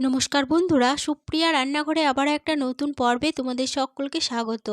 নমস্কার বন্ধুরা, সুপ্রিয়া রান্নাঘরে আবার একটা নতুন পর্বে তোমাদের সকলকে স্বাগত।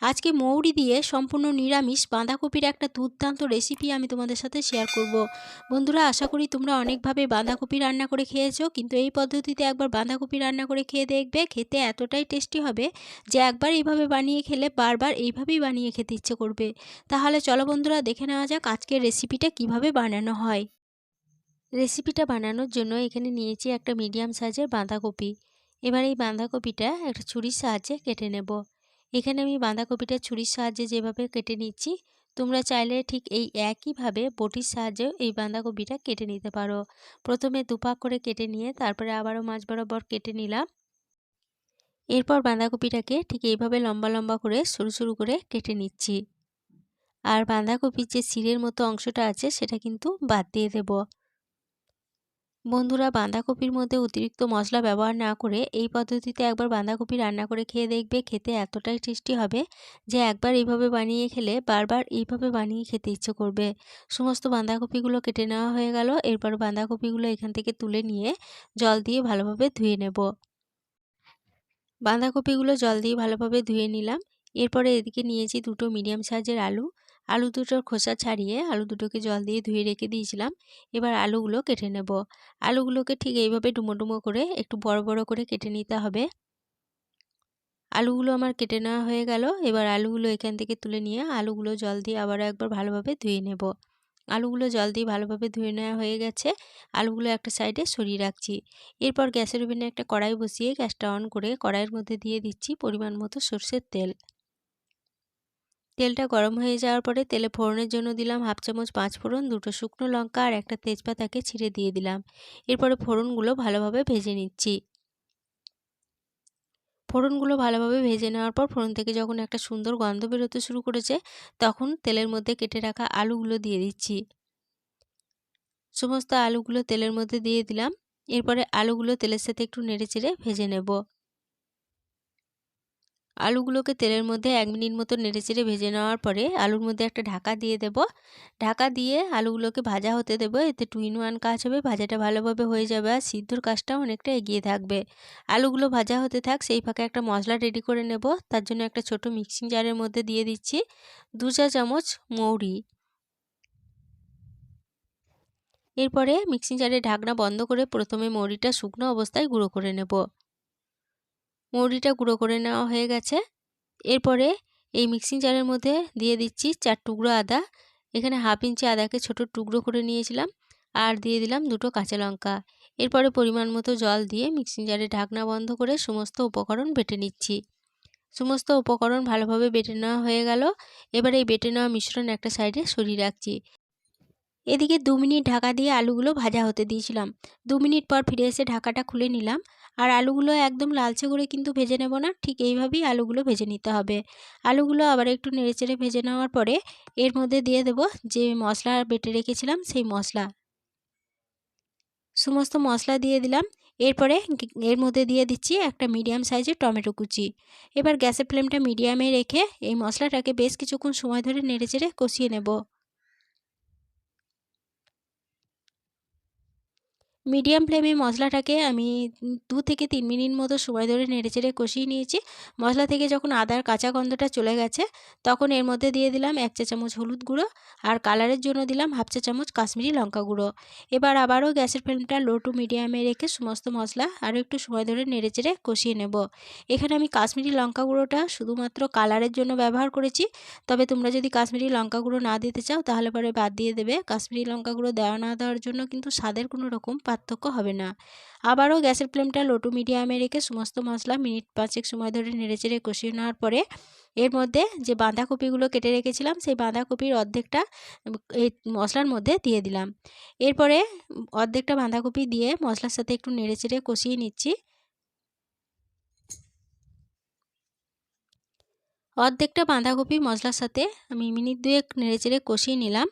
আজকে মৌরি দিয়ে সম্পূর্ণ নিরামিষ বাঁধাকপির একটা দুর্দান্ত রেসিপি আমি তোমাদের সাথে শেয়ার করব। বন্ধুরা, আশা করি তোমরা অনেকভাবে বাঁধাকপি রান্না করে খেয়েছো, কিন্তু এই পদ্ধতিতে একবার বাঁধাকপি রান্না করে খেয়ে দেখবে, খেতে এতটাই টেস্টি হবে যে একবার এইভাবে বানিয়ে খেলে বারবার এইভাবেই বানিয়ে খেতে ইচ্ছে করবে। তাহলে চলো বন্ধুরা, দেখে নেওয়া যাক আজকের রেসিপিটা কীভাবে বানানো হয়। রেসিপিটা বানানোর জন্য এখানে নিয়েছি একটা মিডিয়াম সাইজের বাঁধাকপি। এবার এই বাঁধাকপিটা একটা ছুরির সাহায্যে কেটে নেব। এখানে আমি বাঁধাকপিটা ছুরির সাহায্যে যেভাবে কেটে নিচ্ছি, তোমরা চাইলে ঠিক এই একইভাবে বটির সাহায্যেও এই বাঁধাকপিটা কেটে নিতে পারো। প্রথমে দুপাক করে কেটে নিয়ে তারপরে আবারও মাছ বরাবর কেটে নিলাম। এরপর বাঁধাকপিটাকে ঠিক এইভাবে লম্বা লম্বা করে সরু সরু করে কেটে নিচ্ছি। আর বাঁধাকপির যে সিরের মতো অংশটা আছে সেটা কিন্তু বাদ দিয়ে দেবো। বন্ধুরা বাঁধাকপির মধ্যে অতিরিক্ত মশলা ব্যবহার না করে এই পদ্ধতিতে একবার বাঁধাকপি রান্না করে খেয়ে দেখবে খেতে এতটাই টেস্টি হবে যে একবার এইভাবে বানিয়ে খেলে বারবার এইভাবে বানিয়ে খেতে ইচ্ছে করবে। সমস্ত বাঁধাকপিগুলো কেটে নেওয়া হয়ে গেল, এরপর বাঁধাকপিগুলো এখান থেকে তুলে নিয়ে জল দিয়ে ভালোভাবে ধুয়ে নেব। বাঁধাকপিগুলো জল দিয়ে ভালোভাবে ধুয়ে নিলাম, এরপরে এদিকে নিয়েছি দুটো মিডিয়াম সাইজের আলু আলু দুটোর খোসা ছাড়িয়ে আলু দুটোকে জল দিয়ে ধুয়ে রেখে দিয়েছিলাম। এবার আলুগুলো কেটে নেব। আলুগুলোকে ঠিক এইভাবে ডুমো ডুমো করে একটু বড় বড় করে কেটে নিতে হবে। আলুগুলো আমার কেটে নেওয়া হয়ে গেল। এবার আলুগুলো এখান থেকে তুলে নিয়ে আলুগুলো জল দিয়ে আবারও একবার ভালোভাবে ধুয়ে নেব। আলুগুলো জল দিয়ে ভালোভাবে ধুয়ে নেওয়া হয়ে গেছে। আলুগুলো একটা সাইডে সরিয়ে রাখছি। এরপর গ্যাসের ওভেনে একটা কড়াই বসিয়ে গ্যাসটা অন করে কড়াইয়ের মধ্যে দিয়ে দিচ্ছি পরিমাণ মতো সর্ষের তেল। তেলটা গরম হয়ে যাওয়ার পরে তেলে ফোড়নের জন্য দিলাম হাফ চামচ পাঁচ ফোড়ন, দুটো শুকনো লঙ্কা আর একটা তেজপাতাকে ছিঁড়ে দিয়ে দিলাম। এরপরে ফোড়নগুলো ভালোভাবে ভেজে নিচ্ছি। ফোড়নগুলো ভালোভাবে ভেজে নেওয়ার পর ফোড়ন থেকে যখন একটা সুন্দর গন্ধ বেরোতে শুরু করেছে, তখন তেলের মধ্যে কেটে রাখা আলুগুলো দিয়ে দিচ্ছি। সমস্ত আলুগুলো তেলের মধ্যে দিয়ে দিলাম। এরপরে আলুগুলো তেলের সাথে একটু নেড়ে চেড়ে ভেজে নেব। আলুগুলোকে তেলের মধ্যে এক মিনিট মতো নেড়েচেড়ে ভেজে নেওয়ার পরে আলুর মধ্যে একটা ঢাকা দিয়ে দেব। ঢাকা দিয়ে আলুগুলোকে ভাজা হতে দেবো। এতে টু ইন ওয়ান কাজ হবে, ভাজাটা ভালোভাবে হয়ে যাবে আর সিদ্ধর কাজটাও অনেকটা এগিয়ে থাকবে। আলুগুলো ভাজা হতে থাক, সেই ফাঁকে একটা মশলা রেডি করে নেব। তার জন্য একটা ছোট মিক্সিং জারের মধ্যে দিয়ে দিচ্ছি দু চা চামচ মৌরি। এরপরে মিক্সিং জারে ঢাকনা বন্ধ করে প্রথমে মৌরিটা শুকনো অবস্থায় গুঁড়ো করে নেব। মৌরিটা গুঁড়ো করে নেওয়া হয়ে গেছে। এরপরে এই মিক্সিং জারের মধ্যে দিয়ে দিচ্ছি চার টুকরো আদা। এখানে হাফ ইঞ্চি আদাকে ছোট টুকরো করে নিয়েছিলাম আর দিয়ে দিলাম দুটো কাঁচা লঙ্কা। এরপরে পরিমাণ মতো জল দিয়ে মিক্সিং জারে ঢাকনা বন্ধ করে সমস্ত উপকরণ বেটে নিচ্ছি। সমস্ত উপকরণ ভালোভাবে বেটে নেওয়া হয়ে গেল। এবার এই বেটে নেওয়া মিশ্রণ একটা সাইডে সরিয়ে রাখছি। এদিকে দু মিনিট ঢাকা দিয়ে আলুগুলো ভাজা হতে দিয়েছিলাম। দু মিনিট পর ফিরে এসে ঢাকাটা খুলে নিলাম। আর আলুগুলো একদম লালচে করে কিন্তু ভেজে নেব না, ঠিক এইভাবেই আলুগুলো ভেজে নিতে হবে। আলুগুলো আবার একটু নেড়েচেড়ে ভেজে নেওয়ার পরে এর মধ্যে দিয়ে দেব যে মশলা বেটে রেখেছিলাম সেই মশলা। সমস্ত মশলা দিয়ে দিলাম, এরপরে এর মধ্যে দিয়ে দিচ্ছি একটা মিডিয়াম সাইজের টমেটো কুচি। এবার গ্যাসের ফ্লেমটা মিডিয়ামে রেখে এই মশলাটাকে বেশ কিছুক্ষণ সময় ধরে নেড়েচেড়ে কষিয়ে নেব। মিডিয়াম ফ্লেমে মশলাটাকে আমি দু থেকে তিন মিনিট মতো সময় ধরে নেড়েচেড়ে কষিয়ে নিয়েছি। মশলা থেকে যখন আদার কাঁচা গন্ধটা চলে গেছে, তখন এর মধ্যে দিয়ে দিলাম এক চা চামচ হলুদ গুঁড়ো আর কালারের জন্য দিলাম হাফ চা চামচ কাশ্মীরি লঙ্কা গুঁড়ো। এবার আবারও গ্যাসের ফ্লেমটা লো টু মিডিয়ামে রেখে সমস্ত মশলা আরও একটু সময় ধরে নেড়েচেড়ে কষিয়ে নেব। এখানে আমি কাশ্মীরি লঙ্কা গুঁড়োটা শুধুমাত্র কালারের জন্য ব্যবহার করেছি। তবে তোমরা যদি কাশ্মীরি লঙ্কা গুঁড়ো না দিতে চাও, তাহলে পরে বাদ দিয়ে দেবে। কাশ্মীরি লঙ্কা গুঁড়ো দেওয়া না দেওয়ার জন্য কিন্তু স্বাদের কোনো রকম পার্থক্য হবে না। আবারও গ্যাসের ফ্লেমটা লোটু মিডিয়ামে রেখে সমস্ত মশলা মিনিট পাঁচেক সময় ধরে নেড়েচেড়ে কষিয়ে নেওয়ার পরে, এর মধ্যে যে বাঁধাকপিগুলো কেটে রেখেছিলাম, সেই বাঁধাকপির অর্ধেকটা এই মশলার মধ্যে দিয়ে দিলাম। এরপরে অর্ধেকটা বাঁধাকপি দিয়ে মশলার সাথে একটু নেড়েচেড়ে কষিয়ে নিচ্ছি। অর্ধেকটা বাঁধাকপি মশলার সাথে আমি মিনিট দুয়েক নেড়েচেড়ে কষিয়ে নিলাম।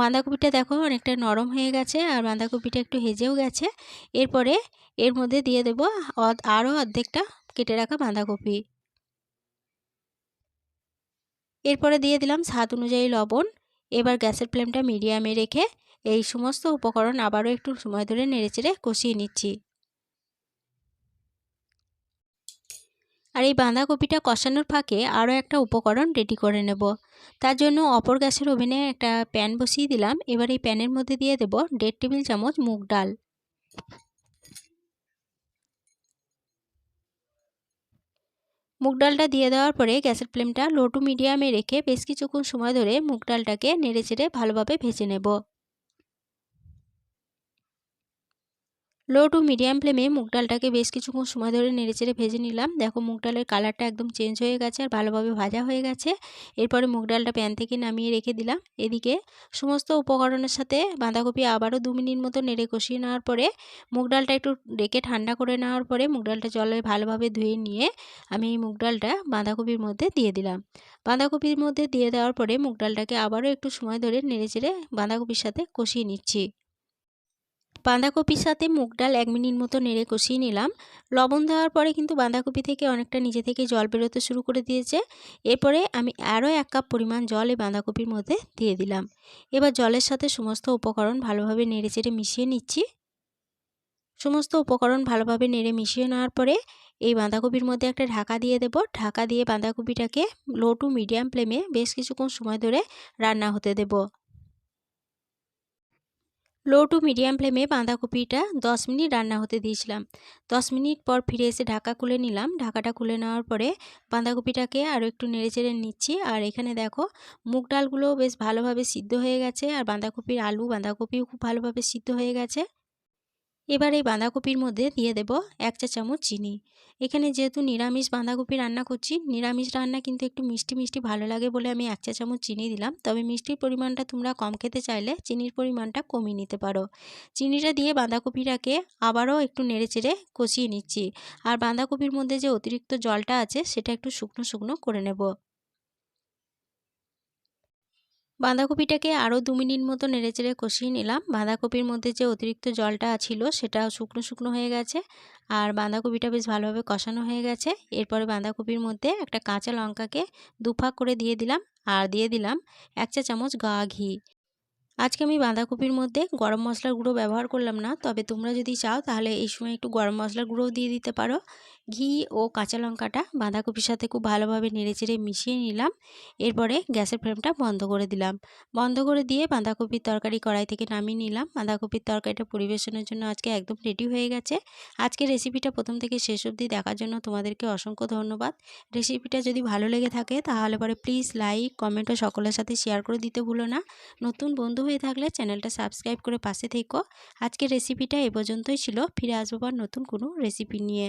বাঁধাকপিটা দেখো অনেকটা নরম হয়ে গেছে আর বাঁধাকপিটা একটু হেজেও গেছে। এরপরে এর মধ্যে দিয়ে দেব আরও অর্ধেকটা কেটে রাখা বাঁধাকপি। এরপরে দিয়ে দিলাম স্বাদ অনুযায়ী লবণ। এবার গ্যাসের ফ্লেমটা মিডিয়ামে রেখে এই সমস্ত উপকরণ আবারও একটু সময় ধরে নেড়েচেড়ে কষিয়ে নিচ্ছি। আর এই বাঁধাকপিটা কষানোর ফাঁকে আরও একটা উপকরণ রেডি করে নেব। তার জন্য অপর গ্যাসের ওভেনে একটা প্যান বসিয়ে দিলাম। এবার এই প্যানের মধ্যে দিয়ে দেব দেড় টেবিল চামচ মুগ ডাল। মুগ ডালটা দিয়ে দেওয়ার পরে গ্যাসের ফ্লেমটা লো টু মিডিয়ামে রেখে বেশ কিছুক্ষণ সময় ধরে মুগ ডালটাকে নেড়ে চেড়ে ভালোভাবে ভেজে নেব। লো টু মিডিয়াম ফ্লেমে মুগ ডালটাকে বেশ কিছুক্ষণ সময় ধরে নেড়েচেড়ে ভেজে নিলাম। দেখো, মুগ ডালের কালারটা একদম চেঞ্জ হয়ে গেছে আর ভালোভাবে ভাজা হয়ে গেছে। এরপরে মুগ ডালটা প্যান থেকে নামিয়ে রেখে দিলাম। এদিকে সমস্ত উপকরণের সাথে বাঁধাকপি আবারও দু মিনিট মতো নেড়ে কষিয়ে নেওয়ার পরে মুগ ডালটা একটু রেখে ঠান্ডা করে নেওয়ার পরে মুগ ডালটা জলে ভালোভাবে ধুয়ে নিয়ে আমি এই মুগ ডালটা বাঁধাকপির মধ্যে দিয়ে দিলাম। বাঁধাকপির মধ্যে দিয়ে দেওয়ার পরে মুগ ডালটাকে আবারও একটু সময় ধরে নেড়েচেড়ে বাঁধাকপির সাথে কষিয়ে নিচ্ছি। বাঁধাকপির সাথে মুগ ডাল এক মিনিট মতো নেড়ে কষিয়ে নিলাম। লবণ দেওয়ার পরে কিন্তু বাঁধাকপি থেকে অনেকটা নিজে থেকে জল বেরোতে শুরু করে দিয়েছে। এরপরে আমি আরও এক কাপ পরিমাণ জল এই বাঁধাকপির মধ্যে দিয়ে দিলাম। এবার জলের সাথে সমস্ত উপকরণ ভালোভাবে নেড়ে চেড়ে মিশিয়ে নিচ্ছি। সমস্ত উপকরণ ভালোভাবে নেড়ে মিশিয়ে নেওয়ার পরে এই বাঁধাকপির মধ্যে একটা ঢাকা দিয়ে দেব। ঢাকা দিয়ে বাঁধাকপিটাকে লো টু মিডিয়াম ফ্লেমে বেশ কিছুক্ষণ সময় ধরে রান্না হতে দেবো। লো টু মিডিয়াম ফ্লেমে বাঁধাকপিটা দশ মিনিট রান্না হতে দিয়েছিলাম। দশ মিনিট পর ফিরে এসে ঢাকা খুলে নিলাম। ঢাকাটা খুলে নেওয়ার পরে বাঁধাকপিটাকে আরও একটু নেড়ে চেড়ে নিচ্ছি। আর এখানে দেখো, মুগ ডালগুলো বেশ ভালোভাবে সিদ্ধ হয়ে গেছে। আর বাঁধাকপির আলু, বাঁধাকপিও খুব ভালোভাবে সিদ্ধ হয়ে গেছে। এবার এই বাঁধাকপির মধ্যে দিয়ে দেব এক চা চামচ চিনি। এখানে যেহেতু নিরামিষ বাঁধাকপি রান্না করছি, নিরামিষ রান্না কিন্তু একটু মিষ্টি মিষ্টি ভালো লাগে বলে আমি এক চা চামচ চিনি দিলাম। তবে মিষ্টির পরিমাণটা তোমরা কম খেতে চাইলে চিনির পরিমাণটা কমিয়ে নিতে পারো। চিনিটা দিয়ে বাঁধাকপিটাকে আবারও একটু নেড়ে চেড়ে কষিয়ে নিচ্ছি। আর বাঁধাকপির মধ্যে যে অতিরিক্ত জলটা আছে, সেটা একটু শুকনো শুকনো করে নেব। বাঁধাকপিটাকে আরও দু মিনিট মতো নেড়েচেড়ে কষিয়ে নিলাম। বাঁধাকপির মধ্যে যে অতিরিক্ত জলটা ছিল, সেটা শুকনো শুকনো হয়ে গেছে আর বাঁধাকপিটা বেশ ভালোভাবে কষানো হয়ে গেছে। এরপরে বাঁধাকপির মধ্যে একটা কাঁচা লঙ্কাকে দুফাক করে দিয়ে দিলাম আর দিয়ে দিলাম এক চা চামচ গা ঘি। আজকে আমি বাঁধাকপির মধ্যে গরম মশলার গুঁড়ো ব্যবহার করলাম না, তবে তোমরা যদি চাও তাহলে এই সময় একটু গরম মশলার গুঁড়োও দিয়ে দিতে পারো। ঘি ও কাঁচা লঙ্কাটা বাঁধাকপির সাথে খুব ভালোভাবে নেড়েচেড়ে মিশিয়ে নিলাম। এরপরে গ্যাসের ফ্লেমটা বন্ধ করে দিলাম। বন্ধ করে দিয়ে বাঁধাকপির তরকারি কড়াই থেকে নামিয়ে নিলাম। বাঁধাকপির তরকারিটা পরিবেশনের জন্য আজকে একদম রেডি হয়ে গেছে। আজকে রেসিপিটা প্রথম থেকে শেষ অবধি দেখার জন্য তোমাদেরকে অসংখ্য ধন্যবাদ। রেসিপিটা যদি ভালো লেগে থাকে, তাহলে পরে প্লিজ লাইক কমেন্ট ও সকলের সাথে শেয়ার করে দিতে ভুলো না। নতুন বন্ধু হয়ে থাকলে চ্যানেলটা সাবস্ক্রাইব করে পাশে থেকো। আজকের রেসিপিটা এ পর্যন্তই ছিল। ফিরে আসব নতুন কোনো রেসিপি নিয়ে।